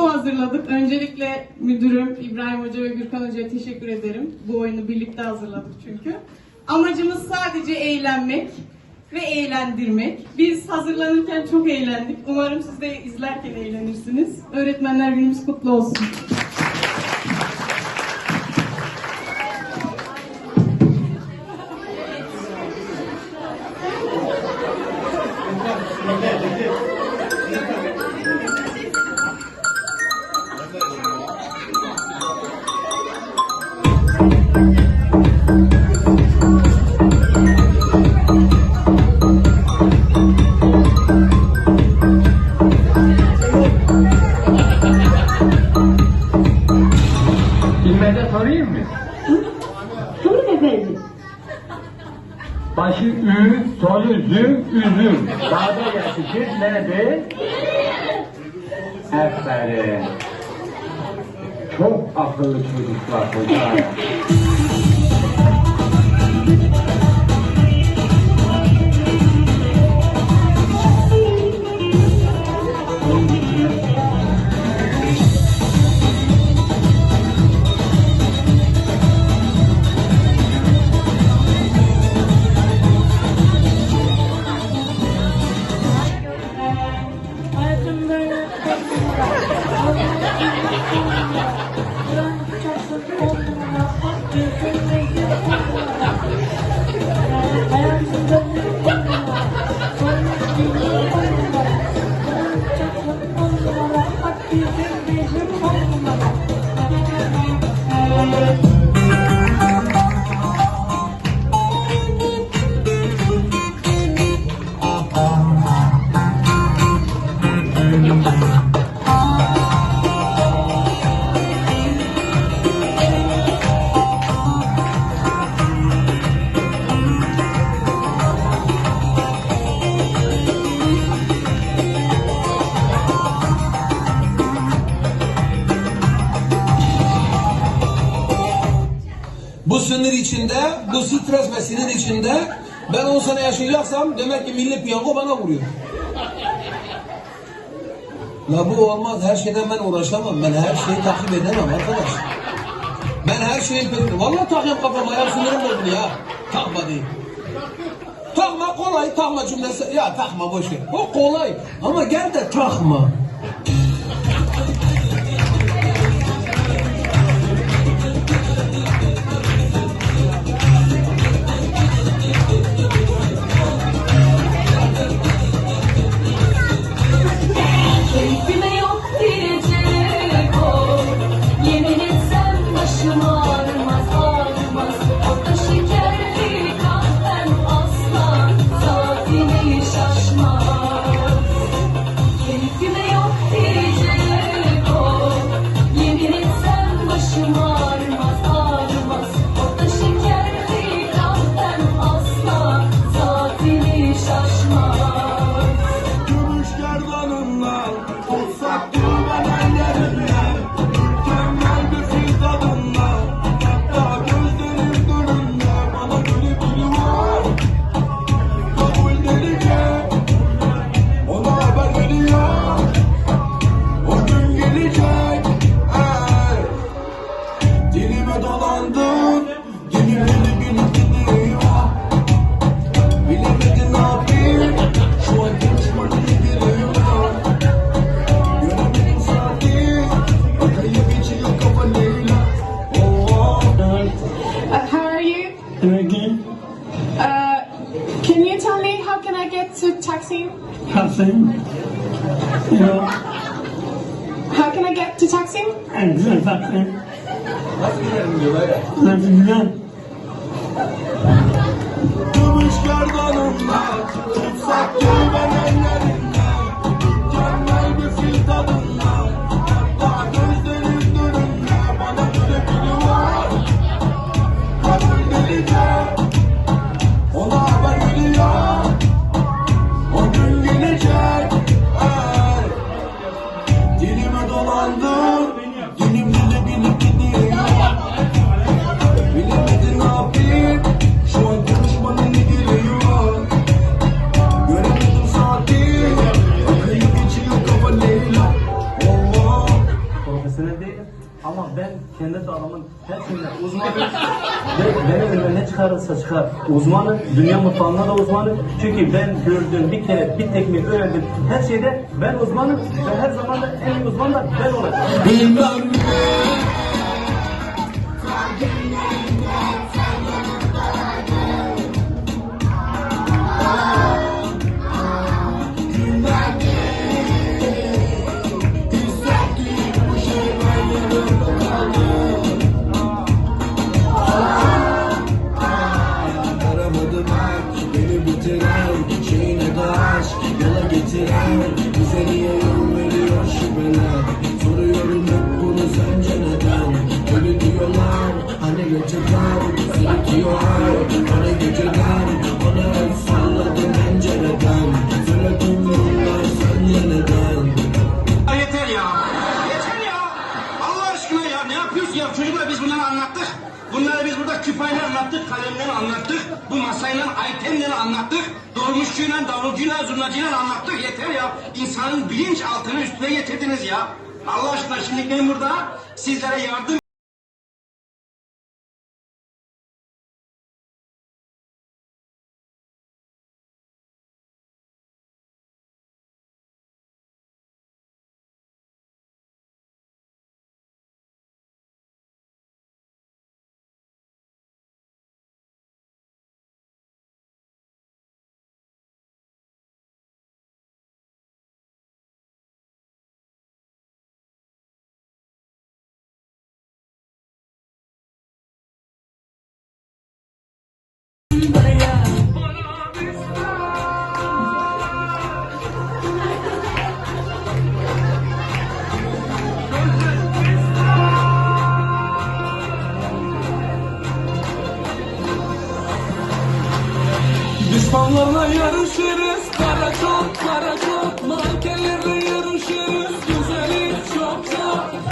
show hazırladık. Öncelikle müdürüm İbrahim Hoca ve Gürkan Hoca'ya teşekkür ederim. Bu oyunu birlikte hazırladık çünkü. Amacımız sadece eğlenmek ve eğlendirmek. Biz hazırlanırken çok eğlendik. Umarım siz de izlerken eğlenirsiniz. Öğretmenler günümüz kutlu olsun. Başı ü, sonu züm, üzüm. Dağda yetişir nerede? Aferin. Çok akıllı çocuklar bunlar. Bu sınır içinde, bu stres ve sinir içinde ben 10 sene yaşayacaksam demek ki milli piyango bana vuruyor. La bu olmaz. Her şeyden ben uğraşamam. Ben her şeyi takip edemem arkadaş. Ben her şeyi Vallahi takıyorum kafama. Ya sinirim bozuldu ya. Takma değil. Takma kolay. Takma cümlesi. Ya takma boş ver. O kolay. Ama gel de takma. Passing. You know, How can I get to and exactly. That's good. Gümüş gerdanından Tutsak düğmen ellerinden Ama ben kendi dalımın hepsinde uzmanım. Ve benim önüme ne çıkarırsa çıkar. Uzmanım, dünya mutfağında da uzmanım. Çünkü ben gördüğüm bir kere bir tekniği öğrendim. Her şeyde ben uzmanım ve her zaman da en iyi uzman da ben olacağım. Bize niye yol veriyor şüpheler Soruyorum hep bunu sence neden Öyle diyorlar hani geceden Sırıtıyorlar hani geceden kalemle anlattık. Bu masayla, aytemle anlattık. Dolmuşçuyla, davulcuyla, zurnacıyla anlattık. Yeter ya. İnsanın bilinç altını üstüne getirdiniz ya. Allah aşkına şimdi ben burada sizlere yardım Düşmanlarla yarışırız. Kara çok kara çok. Mankenlerle yarışırız. Güzeliz çok çok.